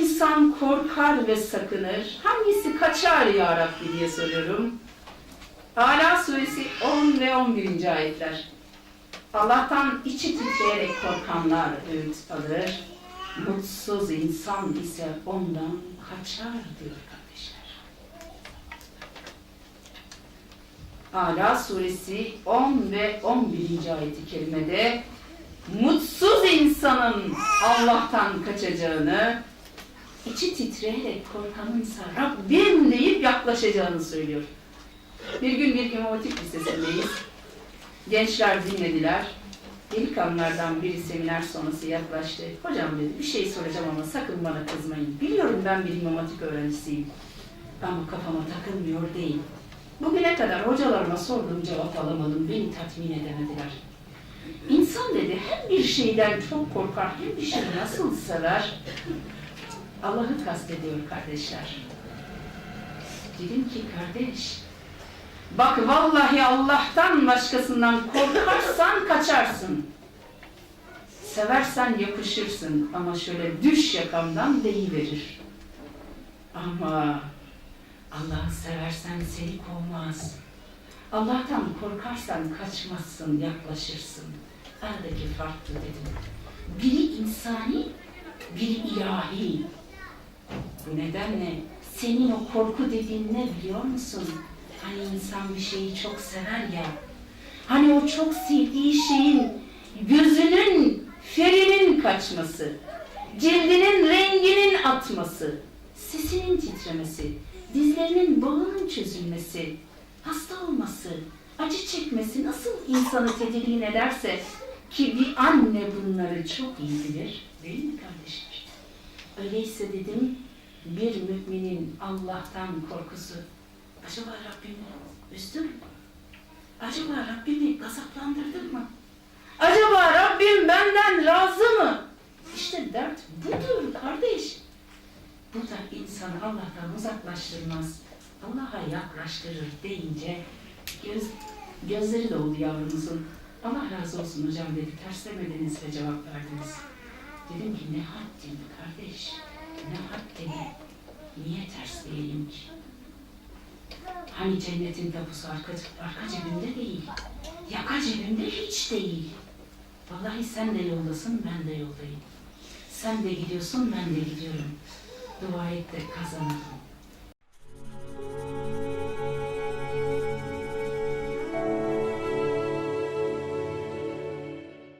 insan korkar ve sakınır? Hangisi kaçar ya Rabbi diye soruyorum. Ala suresi 10 ve 11. ayetler. Allah'tan içi titreyerek korkanlar öğüt alır. Mutsuz insan ise ondan kaçar diyor kardeşler. Ala suresi 10 ve 11. ayeti kerimede mutsuz insanın Allah'tan kaçacağını, içi titreyerek korkanınsa Rabbim deyip yaklaşacağını söylüyor. Bir gün bir İmam Hatip Lisesi'ndeyiz. Gençler dinlediler. Delikanlılardan biri seminer sonrası yaklaştı. Hocam dedi bir şey soracağım ama sakın bana kızmayın. Biliyorum ben bir İmam Hatip öğrencisiyim. Ama kafama takılmıyor değil. Bugüne kadar hocalarıma sorduğum cevap alamadım. Beni tatmin edemediler. İnsan dedi hem bir şeyden çok korkar hem bir şeyi nasıl sever? Allah'ı kastediyor kardeşler. Dedim ki kardeş, bak vallahi Allah'tan başkasından korkarsan kaçarsın. Seversen yapışırsın ama şöyle düş yakamdan deyiverir. Ama Allah'ı seversen seni kovmaz. Allah'tan korkarsan kaçmazsın, yaklaşırsın. Aradaki farklı dedim. Biri insani, biri ilahi. Bu nedenle senin o korku dediğin ne biliyor musun? Hani insan bir şeyi çok sever ya. Hani o çok sevdiği şeyin gözünün, ferinin kaçması, cildinin renginin atması, sesinin titremesi, dizlerinin bağının çözülmesi, hasta olması, acı çekmesi nasıl insanı tedirgin ederse ki bir anne bunları çok iyi bilir. Değil mi kardeşler? Öyleyse dedim bir müminin Allah'tan korkusu acaba Rabbimi üzdü mü? Acaba Rabbimi gazaplandırdı mı? Acaba Rabbim benden razı mı? İşte dert budur kardeş. Bu da insanı Allah'tan uzaklaştırmaz. Allah'a yaklaştırır deyince göz, gözleri doldu yavrumuzun. Allah razı olsun hocam dedi. Terslemediniz ve cevap verdiniz. Dedim ki ne haddin kardeş, ne haddini, niye tersleyeyim ki? Hani cennetin tapusu arka, arka cebimde değil, yaka cebimde hiç değil. Vallahi sen de yoldasın, ben de yoldayım. Sen de gidiyorsun, ben de gidiyorum. Dua et de kazanalım.